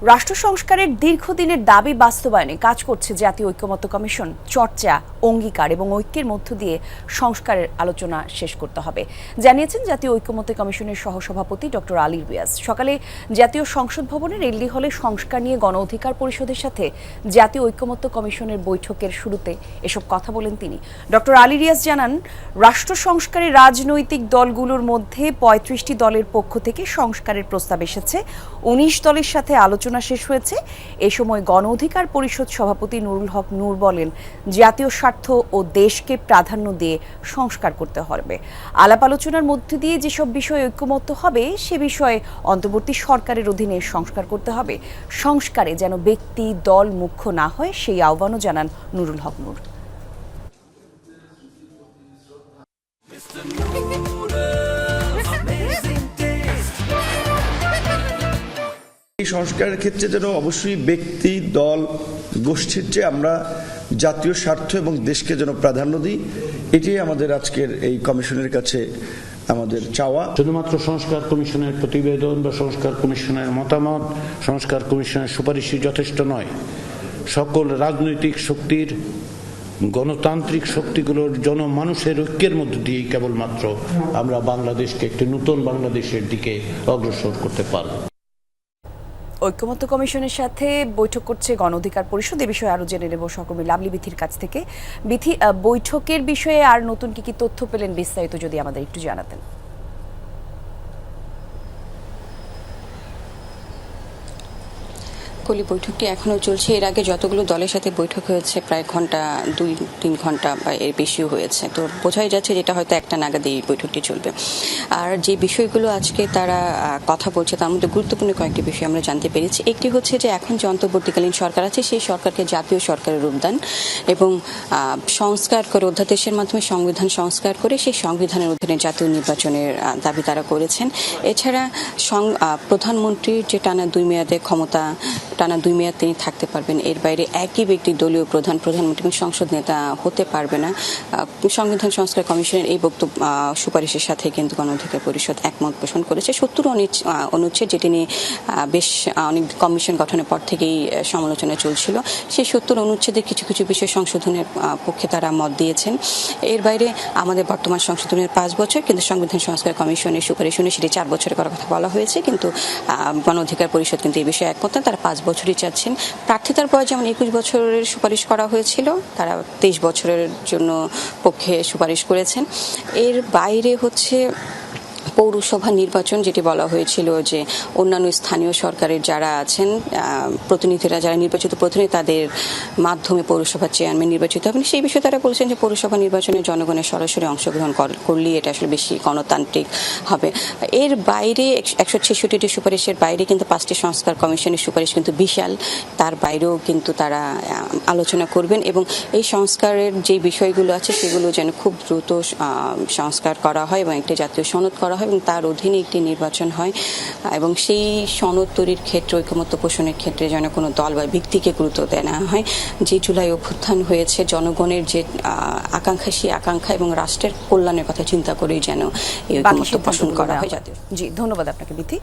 রাষ্ট্র সংস্কারের দীর্ঘদিনের দাবি বাস্তবায়নে কাজ করছে জাতীয় ঐক্যমত্য কমিশন চর্চা অঙ্গীকার এবং ঐক্যের মধ্য দিয়ে সংস্কারের আলোচনা শেষ করতে হবে। জানিয়েছেন জাতীয় ঐক্যমত্য কমিশনের সহসভাপতি ডক্টর আলী রিয়াজ। সকালে জাতীয় সংসদ ভবনের এলডি হলে সংস্কার নিয়ে গণ অধিকার পরিষদের সাথে জাতীয় ঐক্যমত্য কমিশনের বৈঠকের শুরুতে এসব কথা বলেন তিনি। ডক্টর আলী রিয়াজ জানান, রাষ্ট্র সংস্কারে রাজনৈতিক দলগুলোর মধ্যে পঁয়ত্রিশটি দলের পক্ষ থেকে সংস্কারের প্রস্তাব এসেছে। উনিশ দলের সাথে আলোচনা শেষ হয়েছে। এ সময় গণ অধিকার পরিষদ সভাপতি নুরুল হক নূর বলেন, জাতীয় স্বার্থ ও দেশকে প্রাধান্য দিয়ে সংস্কার করতে হবে। আলাপ আলোচনার মধ্যে দিয়ে যেসব বিষয়ে ঐক্যমত্য হবে, সে বিষয়ে অন্তর্বর্তী সরকারের অধীনে সংস্কার করতে হবে। সংস্কারে যেন ব্যক্তি, দল মুখ্য না হয়, সেই আহ্বানও জানান নুরুল হক নূর। এই সংস্কারের ক্ষেত্রে যেন অবশ্যই ব্যক্তি, দল, গোষ্ঠীর যে আমরা জাতীয় স্বার্থ এবং দেশকে যেন প্রাধান্য দিই, এটাই আমাদের আজকের এই কমিশনের কাছে আমাদের চাওয়া। শুধুমাত্র সংস্কার কমিশনের প্রতিবেদন বা সংস্কার কমিশনের মতামত, সংস্কার কমিশনের সুপারিশই যথেষ্ট নয়। সকল রাজনৈতিক শক্তির, গণতান্ত্রিক শক্তিগুলোর জনমানুষের ঐক্যের মধ্য দিয়েই কেবলমাত্র আমরা বাংলাদেশকে একটি নতুন বাংলাদেশের দিকে অগ্রসর করতে পারব। ঐক্যমত্য কমিশনের সাথে বৈঠক করছে গণ অধিকার পরিষদ। এ বিষয়ে আরও জেনে নেব সহকর্মী লাভলি বিথির কাছ থেকে। বিথি বৈঠকের বিষয়ে আর নতুন কি কি তথ্য পেলেন বিস্তারিত যদি আমাদের একটু জানাতেন। কলি বৈঠকটি এখনও চলছে। এর আগে যতগুলো দলের সাথে বৈঠক হয়েছে, প্রায় ঘণ্টা দুই, তিন ঘণ্টা বা এর বেশিও হয়েছে। তো বোঝাই যাচ্ছে যেটা হয়তো একটা নাগাদ এই বৈঠকটি চলবে। আর যে বিষয়গুলো আজকে তারা কথা বলছে, তার মধ্যে গুরুত্বপূর্ণ কয়েকটি বিষয় আমরা জানতে পেরেছি। একটি হচ্ছে যে এখন যে অন্তর্বর্তীকালীন সরকার আছে, সেই সরকারকে জাতীয় সরকারের রূপদান এবং সংস্কার করে অধ্যাদেশের মাধ্যমে সংবিধান সংস্কার করে সেই সংবিধানের অধীনে জাতীয় নির্বাচনের দাবি তারা করেছেন। এছাড়া প্রধানমন্ত্রীর যে টানা দুই মেয়াদে ক্ষমতা টানা দুই মেয়াদ তিনি থাকতে পারবেন। এর বাইরে একই ব্যক্তি দলীয় প্রধান প্রধানমন্ত্রী সংসদ নেতা হতে পারবে না। সংবিধান সংস্কার কমিশনের এই বক্তব্য সুপারিশের সাথে কিন্তু গণ অধিকার পরিষদ একমত পোষণ করেছে। সত্তর অনুচ্ছেদ যেটি নিয়ে বেশ অনেক কমিশন গঠনের পর থেকেই সমালোচনা চলছিল। সেই সত্তর অনুচ্ছেদের কিছু কিছু বিষয় সংশোধনের পক্ষে তারা মত দিয়েছেন। এর বাইরে আমাদের বর্তমান সংশোধনের পাঁচ বছর, কিন্তু সংবিধান সংস্কার কমিশনের সুপারিশ অনুযায়ী সেটি চার বছরের করার কথা বলা হয়েছে। কিন্তু গণ অধিকার পরিষদ কিন্তু এই বিষয়ে একমত তারা পাঁচ বছরই চাচ্ছেন। প্রার্থিতার পর যেমন একুশ বছরের সুপারিশ করা হয়েছিল, তারা তেইশ বছরের জন্য পক্ষে সুপারিশ করেছেন। এর বাইরে হচ্ছে পৌরসভা নির্বাচন যেটি বলা হয়েছিল যে অন্যান্য স্থানীয় সরকারের যারা আছেন প্রতিনিধিরা, যারা নির্বাচিত প্রতিনিধি, তাদের মাধ্যমে পৌরসভার চেয়ারম্যান নির্বাচিত হবেন। সেই বিষয়ে তারা বলছেন যে পৌরসভা নির্বাচনে জনগণের সরাসরি অংশগ্রহণ কর- করলেই এটা আসলে বেশি গণতান্ত্রিক হবে। এর বাইরে একশো ছেষট্টিটি সুপারিশের বাইরে কিন্তু পাঁচটি সংস্কার কমিশনের সুপারিশ কিন্তু বিশাল। তার বাইরেও কিন্তু তারা আলোচনা করবেন এবং এই সংস্কারের যে বিষয়গুলো আছে, সেগুলো যেন খুব দ্রুত সংস্কার করা হয় এবং একটি জাতীয় সনদ করা হয়। এবং তার অধীনে একটি নির্বাচন হয় এবং সেই সনদ তৈরির ক্ষেত্রে ঐকমত্য পোষণের ক্ষেত্রে যেন কোনো দল বা ব্যক্তিকে গুরুত্ব দেয় না হয়। যে জুলাই অভ্যুত্থান হয়েছে জনগণের যে আকাঙ্ক্ষা সেই আকাঙ্ক্ষা এবং রাষ্ট্রের কল্যাণের কথা চিন্তা করেই যেন এই ঐক্যমত্য ঐকমত্য পোষণ করা হয়। জাতীয়। জি ধন্যবাদ আপনাকে বিথি।